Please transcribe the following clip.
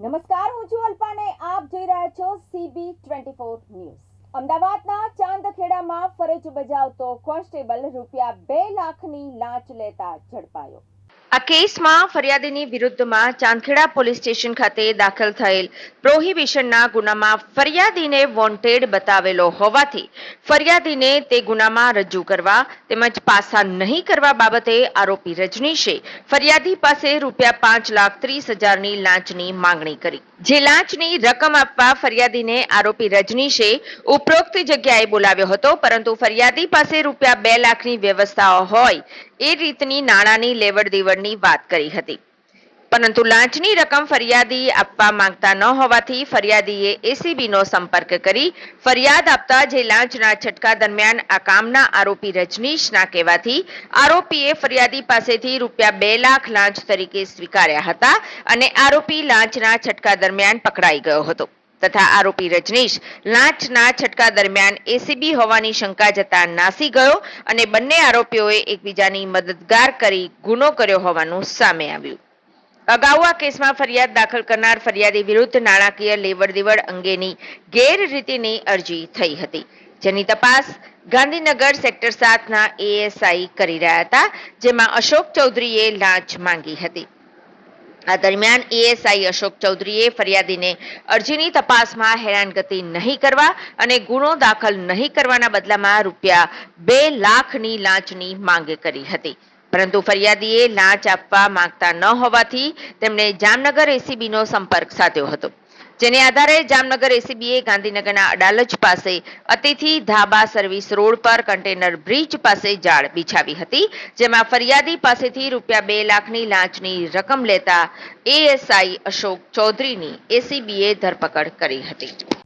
નમસ્કાર, હું છું અલ્પાને. આપ જોઈ રહ્યા છો સીબી ટ્વેન્ટી ફોર ન્યૂઝ. અમદાવાદના ચાંદખેડામાં ફરજ બજાવતો કોન્સ્ટેબલ રૂપિયા બે લાખની લાંચ લેતા ઝડપાયો. આ કેસમાં ફરિયાદીની વિરુદ્ધમાં ચાંદખેડા પોલીસ સ્ટેશન ખાતે દાખલ થયેલ પ્રોહિબિશનના ગુનામાં ફરિયાદીને વોન્ટેડ બતાવેલો હોવાથી ફરિયાદીને તે ગુનામાં રજૂ કરવા તેમજ પાસા નહીં કરવા બાબતે આરોપી રજનીશે ફરિયાદી પાસે રૂપિયા પાંચ લાખ ત્રીસ હજારની લાંચની માંગણી કરી. જે લાંચની રકમ આપવા ફરિયાદીને આરોપી રજનીશે ઉપરોક્ત જગ્યાએ બોલાવ્યો હતો, પરંતુ ફરિયાદી પાસે રૂપિયા બે લાખની વ્યવસ્થા હોય એ રીતની નાણાંની લેવડ દેવડની વાત કરી હતી. પરંતુ લાંચની રકમ ફરિયાદી આપવા માંગતા ન હોવાથી ફરિયાદીએ એસીબીનો સંપર્ક કરી ફરિયાદ આપતા જે લાંચના છટકા દરમિયાન આ કામના આરોપી રજનીશના કહેવાથી આરોપીએ ફરિયાદી પાસેથી રૂપિયા બે લાખ લાંચ તરીકે સ્વીકાર્યા હતા અને આરોપી લાંચના છટકા દરમિયાન પકડાઈ ગયો હતો. તથા આરોપી રજનીશ લાંચના છટકા દરમિયાન એસીબી હોવાની શંકા જતા નાસી ગયો અને બંને આરોપીઓએ એકબીજાની મદદગાર કરી ગુનો કર્યો હોવાનું સામે આવ્યું. અગાઉ આ કેસમાં ફરિયાદ દાખલ કરનાર ફરિયાદી વિરુદ્ધ નાણાકીય લેવડ દેવડ અંગેની ગેરરીતિની અરજી થઈ હતી. જેની તપાસ ગાંધીનગર સેક્ટર સાતના એએસઆઈ કરી રહ્યા હતા, જેમાં અશોક ચૌધરીએ લાંચ માંગી હતી. આ દરમિયાન એએસઆઈ અશોક ચૌધરીએ ફરિયાદીને અરજીની તપાસમાં હેરાનગતિ નહીં કરવા અને ગુનો દાખલ નહીં કરવાના બદલામાં રૂપિયા બે લાખની લાંચની માંગ કરી હતી. પરંતુ ફરિયાદીએ લાંચ આપવા માંગતા ન હોવાથી તેમણે જામનગર એસીબીનો સંપર્ક સાધ્યો હતો. જેને આધારે જામનગર એસીબીએ ગાંધીનગરના અડાલજ પાસે અતિથિ ધાબા સર્વિસ રોડ પર કન્ટેનર બ્રિજ પાસે જાળ બિછાવી હતી, જેમાં ફરિયાદી પાસેથી રૂપિયા બે લાખની લાંચની રકમ લેતા એએસઆઈ અશોક ચૌધરીની એસીબીએ ધરપકડ કરી હતી.